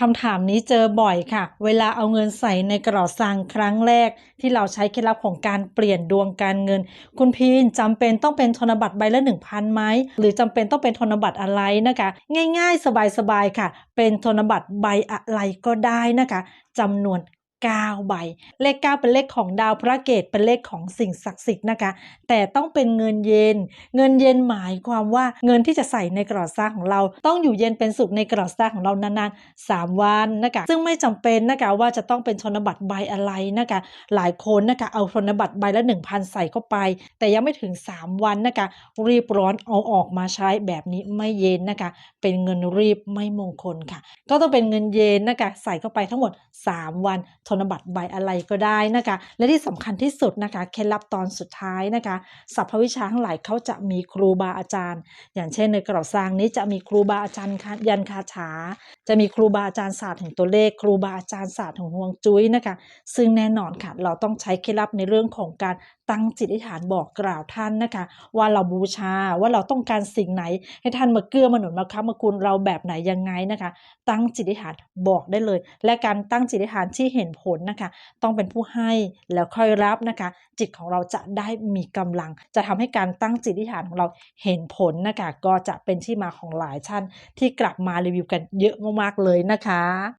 คำถามนี้เจอบ่อยค่ะ เวลาเอาเงินใส่ในกระเป๋าซังครั้งแรก ที่เราใช้เคล็ดลับของการเปลี่ยนดวงการเงิน คุณพีนจำเป็นต้องเป็นธนบัตรใบละหนึ่งพันไหมหรือจำเป็นต้องเป็นธนบัตรอะไรนะคะ ง่าย ๆ สบายๆค่ะ เป็นธนบัตรใบอะไรก็ได้นะคะจำนวน 9 ใบ เลข 9 เป็นเลขของดาวพระเกตเป็นเลขของสิ่งศักดิ์สิทธิ์นะคะ แต่ต้องเป็นเงินเย็น เงินเย็นหมายความว่าเงินที่จะใส่ในกระเป๋าสตาของเรา ต้องอยู่เย็นเป็นสุขในกระเป๋าสตาของเรานานๆ 3 วันนะคะ ซึ่งไม่จำเป็นนะคะว่าจะต้องเป็นธนบัตรใบอะไรนะคะ หลายคนนะคะเอาธนบัตรใบละ 1,000 ใส่เข้าไป แต่ยังไม่ถึง 3 วันนะคะ รีบร้อนเอาออกมาใช้แบบนี้ไม่เย็นนะคะ เป็นเงินรีบไม่มงคลค่ะ ก็ต้องเป็นเงินเย็นนะคะใส่เข้าไปทั้งหมด 3 วันธนบัตรใบอะไรก็ได้นะคะ และที่สำคัญที่สุดนะคะเคล็ดลับตอนสุดท้ายนะคะสัพพวิชาทั้งหลายเขาจะมีครูบาอาจารย์ อย่างเช่นในกระเป๋าซางนี้จะมีครูบาอาจารย์ยันคาถา จะมีครูบาอาจารย์ศาสตร์ถึงตัวเลข ครูบาอาจารย์ศาสตร์ของห่วงจุ้ยนะคะ ซึ่งแน่นอนค่ะเราต้องใช้เคล็ดลับในเรื่องของการตั้งจิตอธิษฐานบอกกล่าวท่านนะคะ ว่าเราบูชาว่าเราต้องการสิ่งไหน ให้ท่านมาเกื้อมาหนุนมาค้ำมาคุณเราแบบไหนยังไงนะคะ ตั้งจิตอธิษฐานบอกได้เลย และการตั้งจิตอธิษฐานที่เห็นผลนะคะ ต้องเป็นผู้ให้แล้วค่อยรับนะคะ จิตของเราจะได้มีกำลัง จะทำให้การตั้งจิตอธิษฐานของเราเห็นผลนะคะ ก็จะเป็นที่มาของหลายท่านที่กลับมารีวิวกันเยอะมากๆเลยนะคะ